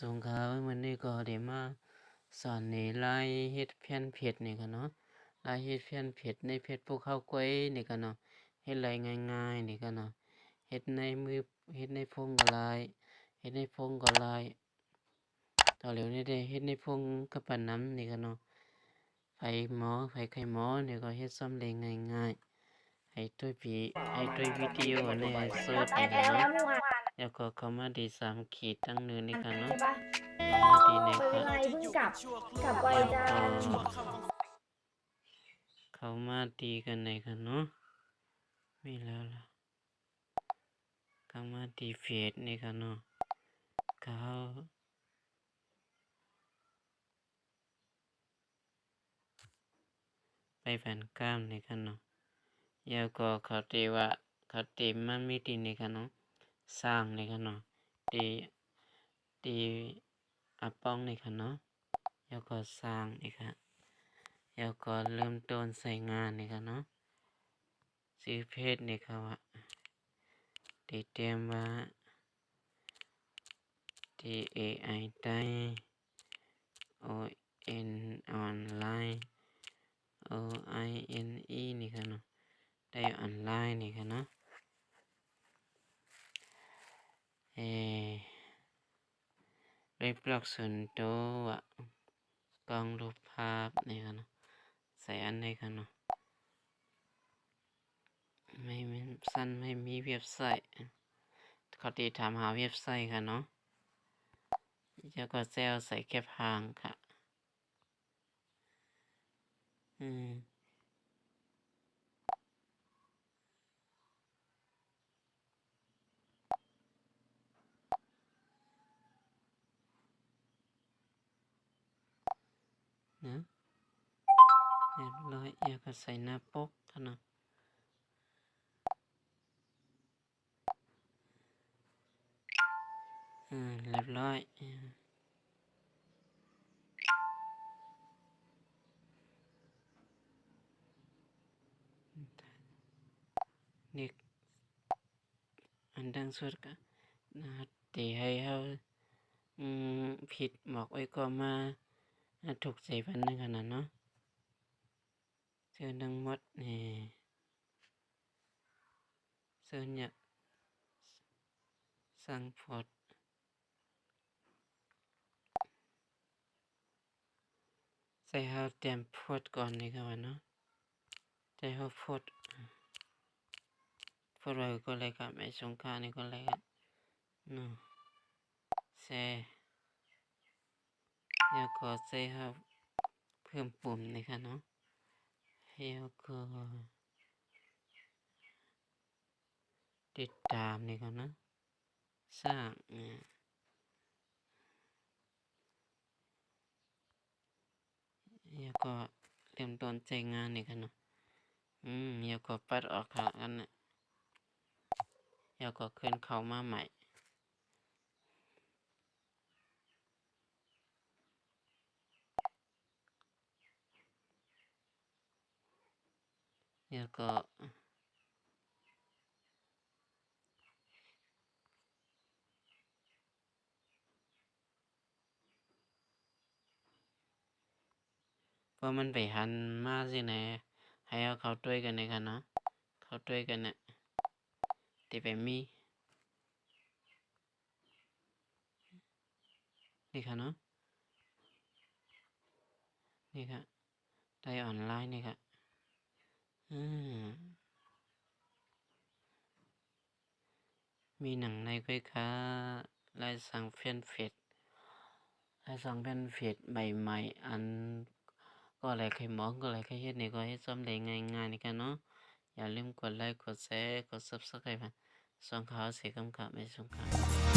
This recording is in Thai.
สงฆ์เขามมันนี่ก็เดมาสอนนี่ไล่เฮ็ดเพี้ยนเพ็ดนี่กันเนาะไล่เฮ็ดเพี้ยนเพ็ดในเพ็ดพวกข้าวกล้วยนี่กันเนาะเฮ็ดไรง่ายๆนี่กันเนาะเฮ็ดในมือเฮ็ดในพงก็ไล่เฮ็ดในพงก็ไล่ต่อเร็วนี่ได้เฮ็ดในพงกับปั่นน้ำนี่กันเนาะไฟหมอไฟไข่หมอนี่ก็เฮ็ดซ้มเลยง่ายๆไอ้ด้วยผีให้ด้วยวิดีโอในี่ยสดนี่กันเนาะ แล้วก็เข้ามาดีสามขีดตั้งเนินนี่ก็เนาะใช่ปะดีในไม่คเป็รันบไรเพิ่งกลับ กลับไวจังเขามาตีกันไหนกันเนาะไม่แล้วล่ะเขามาตีเฟสนี่กันเนาะเขาไปแผ่นกล้ามนี่กันเนาะยาวก็เขาตีว่าเขาตีมันไม่ตีนี่กันเนาะสร้างนี่กันเนาะ สร้างในขนาดตีตีอาป้องนี่กันเนาะยาวก็สร้างนี่ค่ะแล้วก็เริ่มต้นใส่งานนี่ครับเนาะซื้อเพจนี่ครับว่าติดเตรียมว่า T A I ไอได้ O N ออนไลน์ O I N E นี่ครับเนาะได้ออนไลน์นี่ครับเนาะ เอเรียบล็อกส่วนตัวกล้องรูปภาพนี่ครับเนาะใส่อันใดกันเนาะไม่มสั้นไม่มีเว็บไซต์เขาตีถามหาเว็บไซต์ค่ะเนาะแล้วก็เซลใส่แคปหางค่ะ อืม นะเรียบร้อยแล้วก็ใส่หน้าปกค่ะเนะอืมเรียบร้อยอืมนี่อันดังสุดก็นะตีให้เขาผิดบอกไว้ก็มา อ่าถูกใจพันหนึงขนาดเนาะเสื้อทั้งหมดนี่เสื้อเนี่ยสั่งพอดใส่เขาเตรียมพอดก่อนนี่ครับว่าเนาะใส่เขาพดพดไว้ก็เลยครับไม่สงครานี่ก็เลยครับเนาะใส่ แล้วก็ใส่เขาเพิ่มปุ่มนี่ครับเนาะแล้วก็ติดตามนี่ครับเนาะสร้างเนี่ยแล้วก็เริ่มต้นใจงานนี่กันเนาะ อืมแล้วก็ปัดออกค่ะกันนะแล้วก็ขึ้นเข้ามาใหม่ แล้วก็พอมันไปหันมาสิไหนให้เอาเขาด้วยกันในกันเนาะเขาด้วยกันเนี่ยที่ไปมีนี่ค่ะเนาะนี่ค่ะได้ออนไลน์นี่ค่ะ มีหนังในก้อยค้าลายสังแฟนเฟซลายสังแฟนเฟซใหม่ๆอันก็อะไรใครมองก็อะไรใครเฮ็ดนี่ก็เฮ็ดซ้ำได้ง่ายๆนี่กันเนาะอย่าลืมกดไลค์กดแชร์กด Subscribe ส่องข่าวเสียคำขับไม่ส่งข่าว